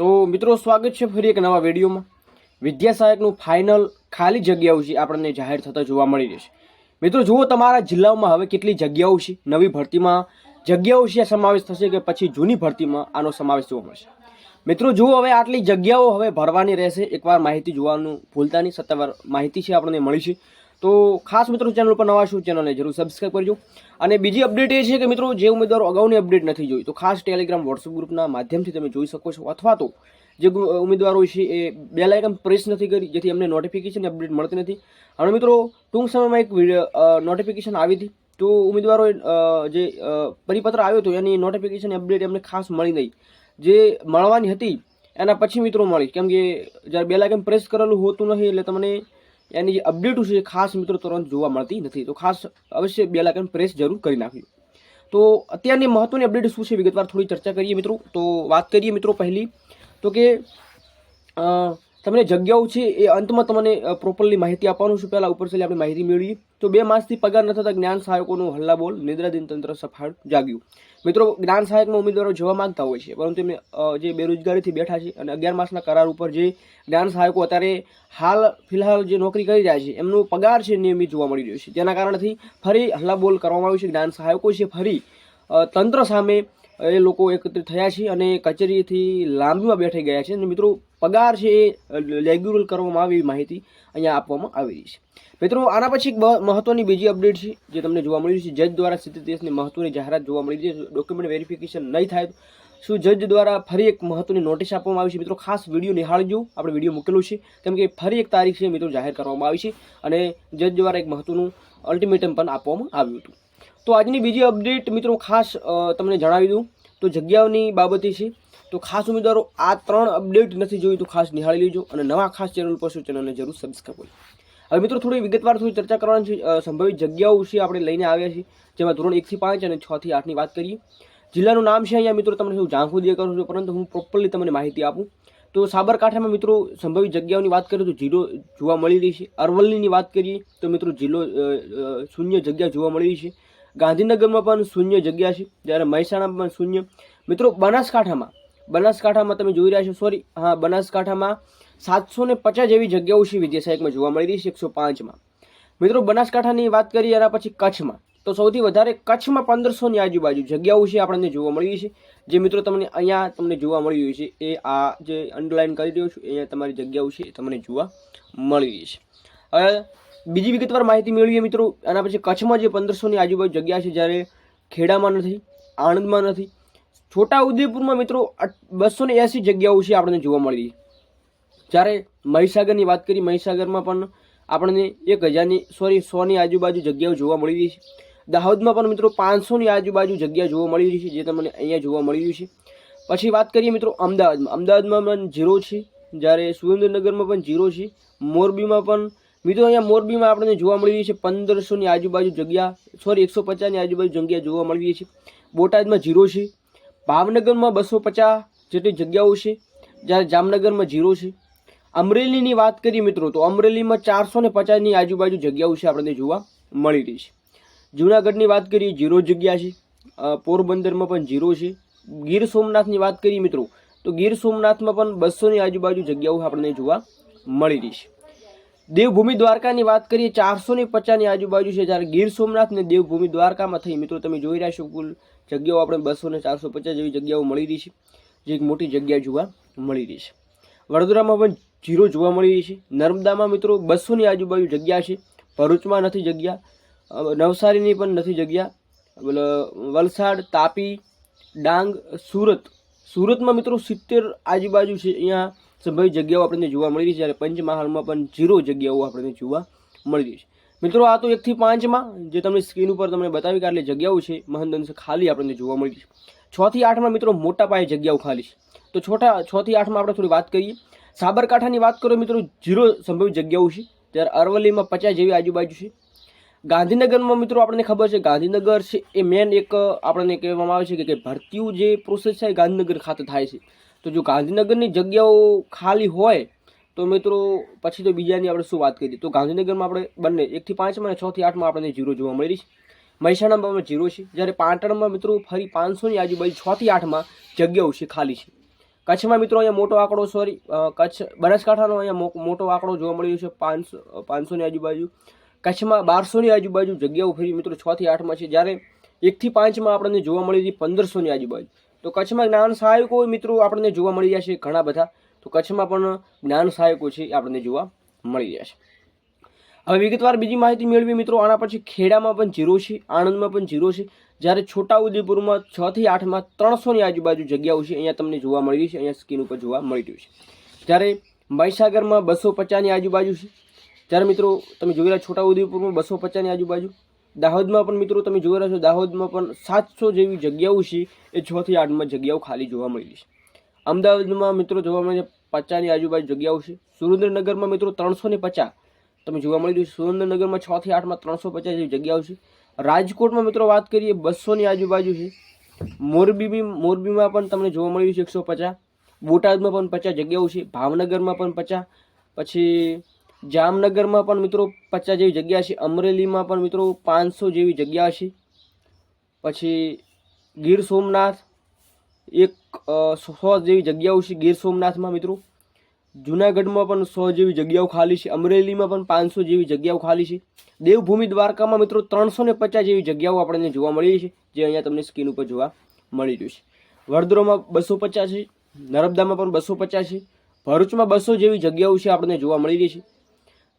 તો મિત્રો, સ્વાગત છે ફરી એક નવા વિડીયોમાં. વિદ્યા સહાયકનું ફાઇનલ ખાલી જગ્યાઓ છે આપણને જાહેર થતા જોવા મળી રહેશે મિત્રો, જુઓ તમારા જિલ્લાઓમાં હવે કેટલી જગ્યાઓ છે. નવી ભરતીમાં જગ્યાઓ છે સમાવેશ થશે કે પછી જૂની ભરતીમાં આનો સમાવેશ જોવા મળશે. મિત્રો, જુઓ હવે આટલી જગ્યાઓ હવે ભરવાની રહેશે. એકવાર માહિતી જોવાનું ભૂલતા નહીં. સત્તાવાર માહિતી છે આપણને મળી છે. તો ખાસ મિત્રો ચેનલ પર નવા શું ચેનલને જરૂર સબસ્ક્રાઈબ કરજો. અને બીજી અપડેટ એ છે કે મિત્રો, જે ઉમેદવારો અગાઉની અપડેટ નથી જોઈ, તો ખાસ ટેલિગ્રામ વોટ્સઅપ ગ્રુપના માધ્યમથી તમે જોઈ શકો છો. અથવા તો જે ઉમેદવારો છે એ બે લાઇકન પ્રેસ નથી કરી, જેથી અમને નોટિફિકેશન અપડેટ મળતી નથી. અને મિત્રો, ટૂંક સમયમાં એક નોટિફિકેશન આવી હતી. તો ઉમેદવારો જે પરિપત્ર આવ્યો હતો, એની નોટિફિકેશન અપડેટ એમને ખાસ મળી નહીં. જે મળવાની હતી, એના પછી મિત્રો મળી. કેમ કે જ્યારે બે લાઇકન પ્રેસ કરેલું હોતું નથી એટલે તમને એની જે અપડેટો છે ખાસ મિત્રો તુરંત જોવા મળતી નથી. તો ખાસ અવશ્ય બે લાઇકન પ્રેસ જરૂર કરી નાખ્યું તો અત્યારની મહત્વની અપડેટ શું છે? વિગતવાર થોડી ચર્ચા કરીએ મિત્રો. તો વાત કરીએ મિત્રો પહેલી. તો કે તમને જગ્યાઓ છે એ અંતમાં તમને પ્રોપરલી માહિતી આપવાનું છું. પહેલાં ઉપર છેલ્લે આપણે માહિતી મેળવીએ. તો બે માસથી પગાર ન થતા જ્ઞાન સહાયકોનું હલ્લાબોલ નિદ્રાધીન તંત્ર સફાળ જાગ્યું. મિત્રો, જ્ઞાન સહાયકમાં ઉમેદવારો જવા માંગતા હોય છે, પરંતુ એમને જે બેરોજગારીથી બેઠા છે અને અગિયાર માસના કરાર ઉપર જે જ્ઞાન સહાયકો અત્યારે હાલ, ફિલહાલ જે નોકરી કરી રહ્યા છે, એમનો પગાર છે નિયમિત જોવા મળી રહ્યો છે. જેના કારણથી ફરી હલ્લાબોલ કરવામાં આવ્યું છે. જ્ઞાન સહાયકો છે ફરી તંત્ર સામે એ લોકો એકત્રિત થયા છે અને કચેરીથી લાંબીમાં બેઠી ગયા છે. અને મિત્રો, પગાર છે એ રેગ્યુલર કરવામાં આવી એવી માહિતી અહીંયા આપવામાં આવી રહી છે. મિત્રો, આના પછી એક મહત્ત્વની બીજી અપડેટ છે જે તમને જોવા મળી છે. જજ દ્વારા સિત્તેર દિવસની મહત્વની જાહેરાત જોવા મળી છે. ડોક્યુમેન્ટ વેરિફિકેશન નહીં થાય શું જજ દ્વારા ફરી એક મહત્વની નોટિસ આપવામાં આવી છે? મિત્રો, ખાસ વીડિયો નિહાળજો. આપણે વીડિયો મૂકેલું છે. કેમ કે ફરી એક તારીખ છે મિત્રો જાહેર કરવામાં આવી છે અને જજ દ્વારા એક મહત્વનું અલ્ટિમેટમ પણ આપવામાં આવ્યું હતું. તો આજની બીજી અપડેટ મિત્રો ખાસ તમને જણાવી દઉં. તો જગ્યાઓની બાબતે છે. તો ખાસ ઉમેદવારો આ ત્રણ અપડેટ નથી જોઈ તો ખાસ નિહાળી લેજો અને નવા ખાસ ચેનલ પર શું ચેનલને જરૂર સબસ્ક્રાઈબ કરો હવે મિત્રો થોડી વિગતવાર થોડી ચર્ચા કરવાની છે. સંભવિત જગ્યાઓ વિશે આપણે લઈને આવ્યા છીએ. જેમાં ધોરણ એકથી પાંચ અને છથી આઠની વાત કરીએ. જિલ્લાનું નામ છે અહીંયા મિત્રો તમને ઝાંખું દે કરું છું, પરંતુ હું પ્રોપરલી તમને માહિતી આપું. તો સાબરકાંઠામાં મિત્રો સંભવિત જગ્યાઓની વાત કરીએ તો જિલ્લો જોવા મળી રહી છે. અરવલ્લીની વાત કરીએ તો મિત્રો જિલ્લો શૂન્ય જગ્યા જોવા મળી રહી છે. ગાંધીનગરમાં પણ શૂન્ય જગ્યા છે, જ્યારે મહેસાણામાં પણ શૂન્ય. મિત્રો, બનાસકાંઠામાં બનાસકાંઠામાં તમે જોઈ રહ્યા છો સોરી હા, બનાસકાંઠામાં સાતસો ને પચાસ જેવી જગ્યાઓ છે વિદ્યા સહાયકમાં જોવા મળી રહી છે, એકસો પાંચમાં. મિત્રો, બનાસકાંઠાની વાત કરીએ એના પછી કચ્છમાં. તો સૌથી વધારે કચ્છમાં પંદરસોની આજુબાજુ જગ્યાઓ છે આપણને જોવા મળી છે. જે મિત્રો તમને અહીંયા તમને જોવા મળી રહ્યું છે, એ આ જે અંડરલાઇન કરી રહ્યો છું, અહીંયા તમારી જગ્યાઓ છે એ તમને જોવા મળી રહી છે. હવે બીજી વિગતવાર માહિતી મેળવીએ મિત્રો. આના પછી કચ્છમાં જે પંદરસોની આજુબાજુ જગ્યા છે જ્યારે ખેડામાં નથી, આણંદમાં નથી. છોટા ઉદેપુરમાં મિત્રો બસો ને એંસી જગ્યાઓ છે આપણને જોવા મળી જ્યારે મહીસાગરની વાત કરી મહીસાગરમાં પણ આપણને એક હજારની, સોરી, સોની આજુબાજુ જગ્યાઓ જોવા મળી રહી છે. દાહોદમાં પણ મિત્રો પાંચસોની આજુબાજુ જગ્યા જોવા મળી રહી છે, જે તમને અહીંયા જોવા મળી રહ્યું છે. પછી વાત કરીએ મિત્રો અમદાવાદમાં. અમદાવાદમાં પણ ઝીરો છે. જ્યારે સુરેન્દ્રનગરમાં પણ ઝીરો છે. મોરબીમાં પણ મિત્રો અહીંયા મોરબીમાં આપણને જોવા મળી રહી છે પંદરસોની આજુબાજુ જગ્યા સોરી એકસો પચાસની આજુબાજુ જગ્યા જોવા મળી રહી છે. બોટાદમાં જીરો છે, ભાવનગરમાં બસો પચાસ જેટલી જગ્યાઓ છે, જ્યારે જામનગરમાં જીરો છે. અમરેલીની વાત કરીએ મિત્રો, તો અમરેલીમાં ચારસો ને પચાસની આજુબાજુ જગ્યાઓ છે આપણને જોવા મળી રહી છે. જૂનાગઢની વાત કરીએ જીરો જગ્યા છે. પોરબંદરમાં પણ જીરો છે. ગીર સોમનાથની વાત કરીએ મિત્રો, તો ગીર સોમનાથમાં પણ બસોની આજુબાજુ જગ્યાઓ આપણને જોવા મળી રહી છે. દેવભૂમિ દ્વારકાની વાત કરીએ, ચારસો ને પચાસની આજુબાજુ છે જ્યારે ગીર સોમનાથ ને દેવભૂમિ દ્વારકામાં થઈ. મિત્રો, તમે જોઈ રહ્યા છો કુલ જગ્યાઓ આપણે બસો ને ચારસો પચાસ જેવી જગ્યાઓ મળી રહી છે. જે એક મોટી જગ્યા જોવા મળી રહી છે. વડોદરામાં પણ જીરો જોવા મળી રહી છે. નર્મદામાં મિત્રો બસોની આજુબાજુ જગ્યા છે. ભરૂચમાં નથી જગ્યા. નવસારીની પણ નથી જગ્યા. વલસાડ, તાપી, ડાંગ, સુરત. સુરતમાં મિત્રો સિત્તેર આજુબાજુ છે. અહીંયા સંભવિત જગ્યાઓ આપણને જોવા મળી રહી છે જ્યારે પંચમહાલમાં પણ ઝીરો જગ્યાઓ આપણને જોવા મળી રહી છે. મિત્રો, આ તો એકથી પાંચમાં જે તમને સ્ક્રીન ઉપર તમને બતાવી કે આટલી જગ્યાઓ છે મહંદંશ ખાલી આપણને જોવા મળી છે. છથી આઠમાં મિત્રો મોટા પાયે જગ્યાઓ ખાલી છે. તો છોટા છથી આઠમાં આપણે થોડી વાત કરીએ. સાબરકાંઠાની વાત કરો મિત્રો જીરો સંભવિત જગ્યાઓ છે. ત્યારે અરવલ્લીમાં પચાસ જેવી આજુબાજુ છે. ગાંધીનગરમાં મિત્રો આપણને ખબર છે, ગાંધીનગર છે એ મેન એક આપણને કહેવામાં આવે છે કે- કે ભરતીઓ જે પ્રોસેસ છે એ ગાંધીનગર ખાતે થાય છે. તો જો ગાંધીનગરની જગ્યાઓ ખાલી હોય, તો મિત્રો પછી તો બીજાની આપણે શું વાત કરીએ? તો ગાંધીનગરમાં આપણે બંને, એકથી પાંચમાં અને છથી આઠમાં આપણને જીરો જોવા મળી છે. મહેસાણામાં પણ જીરો છે. જ્યારે પાટણમાં મિત્રો ફરી પાંચસોની આજુબાજુ છથી આઠમાં જગ્યાઓ છે ખાલી છે. કચ્છમાં મિત્રો અહીંયા મોટો આંકડો સોરી કચ્છ, બનાસકાંઠાનો અહીંયા મોટો આંકડો જોવા મળ્યો છે, પાંચસો પાંચસોની આજુબાજુ. કચ્છમાં બારસોની આજુબાજુ જગ્યાઓ ફરી મિત્રો છથી આઠમાં છે. જ્યારે એકથી પાંચમાં આપણને જોવા મળી હતી પંદરસોની આજુબાજુ. તો કચ્છમાં જ્ઞાન સહાયકો મિત્રો આપણને જોવા મળી રહ્યા છે ઘણા બધા. તો કચ્છમાં પણ જ્ઞાન સહાયકો છે આપણને જોવા મળી રહ્યા છે. હવે વિગતવાર બીજી માહિતી મેળવી મિત્રો, આના પછી ખેડામાં પણ જીરો છે, આણંદમાં પણ જીરો છે. જ્યારે છોટાઉદેપુરમાં છ થી આઠમાં ત્રણસોની આજુબાજુ જગ્યાઓ છે, અહીંયા તમને જોવા મળી છે, અહીંયા સ્કીન ઉપર જોવા મળી રહ્યું છે. જ્યારે મહીસાગરમાં બસો પચાસની આજુબાજુ છે. જ્યારે મિત્રો, તમે જોઈ રહ્યા છોટાઉદેપુરમાં બસો પચાસની આજુબાજુ. દાહોદમાં પણ મિત્રો તમે જોઈ રહ્યા છો, દાહોદમાં પણ સાતસો જેવી જગ્યાઓ છે. એ છ થી આઠમાં જગ્યાઓ ખાલી જોવા મળી છે. અમદાવાદમાં મિત્રો જોવા મળે છે, પચાસની આજુબાજુ જગ્યાઓ છે. સુરેન્દ્રનગરમાં મિત્રો ત્રણસો ને પચાસ તમે જોવા મળી રહ્યું સુરેન્દ્રનગરમાં છ થી આઠમાં ત્રણસો પચાસ જેવી જગ્યાઓ છે. રાજકોટમાં મિત્રો વાત કરીએ, બસોની આજુબાજુ છે. મોરબી મોરબીમાં પણ તમને જોવા મળ્યું છે એકસો પચાસ. બોટાદમાં પણ પચાસ જગ્યાઓ છે. ભાવનગરમાં પણ પચાસ. પછી જામનગરમાં પણ મિત્રો પચાસ જેવી જગ્યા છે અમરેલીમાં પણ મિત્રો પાંચસો જેવી જગ્યા છે પછી ગીર સોમનાથ એક સો જેવી જગ્યાઓ છે ગીર સોમનાથમાં મિત્રો. જુનાગઢમાં પણ સો જેવી જગ્યાઓ ખાલી છે. અમરેલીમાં પણ પાંચસો જેવી જગ્યાઓ ખાલી છે. દેવભૂમિ દ્વારકામાં મિત્રો ત્રણસો ને પચાસ જેવી જગ્યાઓ આપણને જોવા મળી છે, જે અહીંયા તમને સ્ક્રીન ઉપર જોવા મળી રહ્યું છે. વડોદરામાં બસો પચાસ છે, નર્મદામાં પણ બસો પચાસ છે, ભરૂચમાં બસો જેવી જગ્યાઓ છે આપણને જોવા મળી રહી છે.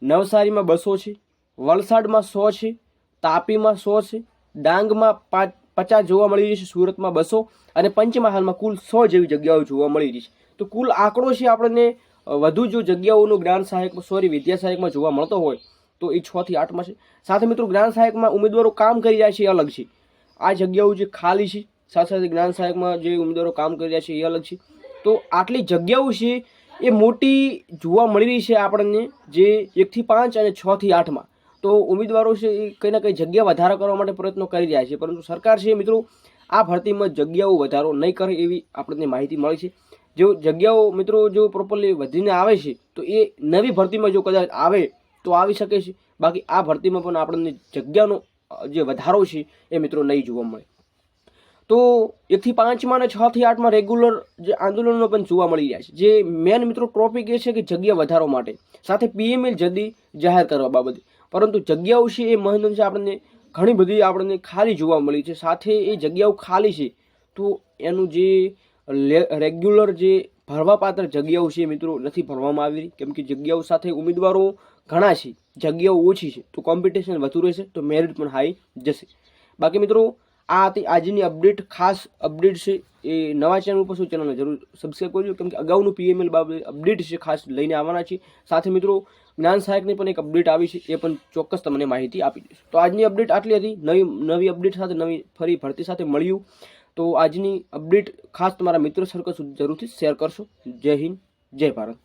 નવસારીમાં બસો છે, વલસાડમાં સો છે, તાપીમાં સો છે, ડાંગમાં પાંચ પચાસ જોવા મળી રહી છે, સુરતમાં બસો અને પંચમહાલમાં કુલ સો જેવી જગ્યાઓ જોવા મળી રહી છે. તો કુલ આંકડો છે આપણને વધુ જો જગ્યાઓનું જ્ઞાન સહાયક સોરી, વિદ્યા સહાયકમાં જોવા મળતો હોય, તો એ છ થી આઠમાં છે. સાથે મિત્રો, જ્ઞાન સહાયકમાં ઉમેદવારો કામ કરી રહ્યા છે એ અલગ છે. આ જગ્યાઓ જે ખાલી છે, સાથે સાથે જ્ઞાન સહાયકમાં જે ઉમેદવારો કામ કરી રહ્યા છે એ અલગ છે. તો આટલી જગ્યાઓ છે એ મોટી જોવા મળી રહી છે આપણને જે એકથી પાંચ અને છ થી આઠમાં. તો ઉમેદવારો છે એ કંઈ ના કંઈ જગ્યા વધારો કરવા માટે પ્રયત્નો કરી રહ્યા છે. પરંતુ સરકાર છે મિત્રો આ ભરતીમાં જગ્યાઓ વધારો નહીં કરે એવી આપણને માહિતી મળી છે. જો જગ્યાઓ મિત્રો જો પ્રોપરલી વધીને આવે છે, તો એ નવી ભરતીમાં જો કદાચ આવે, તો આવી શકે છે. બાકી આ ભરતીમાં પણ આપણને જગ્યાનો જે વધારો છે એ મિત્રો નહીં જોવા મળે. તો એકથી પાંચમાં અને છ થી આઠમાં રેગ્યુલર જે આંદોલનો પણ જોવા મળી રહ્યા છે. જે મેન મિત્રો ટોપિક એ છે કે જગ્યા વધારો માટે. સાથે પીએમએલ જલ્દી જાહેર કરવા બાબતે. પરંતુ જગ્યાઓ છે એ છે, આપણને ઘણી બધી આપણને ખાલી જોવા મળી છે. સાથે એ જગ્યાઓ ખાલી છે, તો એનું જે રેગ્યુલર જે ભરવાપાત્ર જગ્યાઓ છે મિત્રો નથી ભરવામાં આવી રહી. કેમ કે જગ્યાઓ સાથે ઉમેદવારો ઘણા છે. જગ્યાઓ ઓછી છે, તો કોમ્પિટિશન વધુ રહેશે, તો મેરિટ પણ હાઈ જશે. બાકી મિત્રો આ હતી આજની અપડેટ, ખાસ અપડેટ છે એ નવા ચેનલ ઉપર શું ચેનલને જરૂર સબસ્ક્રાઈબ કરજો, કેમ કે અગાઉનું પીએમએલ બાબતે અપડેટ છે ખાસ લઈને આવવાના છે. સાથે મિત્રો, જ્ઞાન સહાયકની પણ એક અપડેટ આવી છે, એ પણ ચોક્કસ તમને માહિતી આપી દઈશ. તો આજની અપડેટ આટલી હતી. નવી નવી અપડેટ સાથે નવી ફરી ભરતી સાથે મળ્યું. તો આજની અપડેટ ખાસ તમારા મિત્ર સર્કલ સુધી જરૂરથી શેર કરશો. જય હિન્દ, જય ભારત.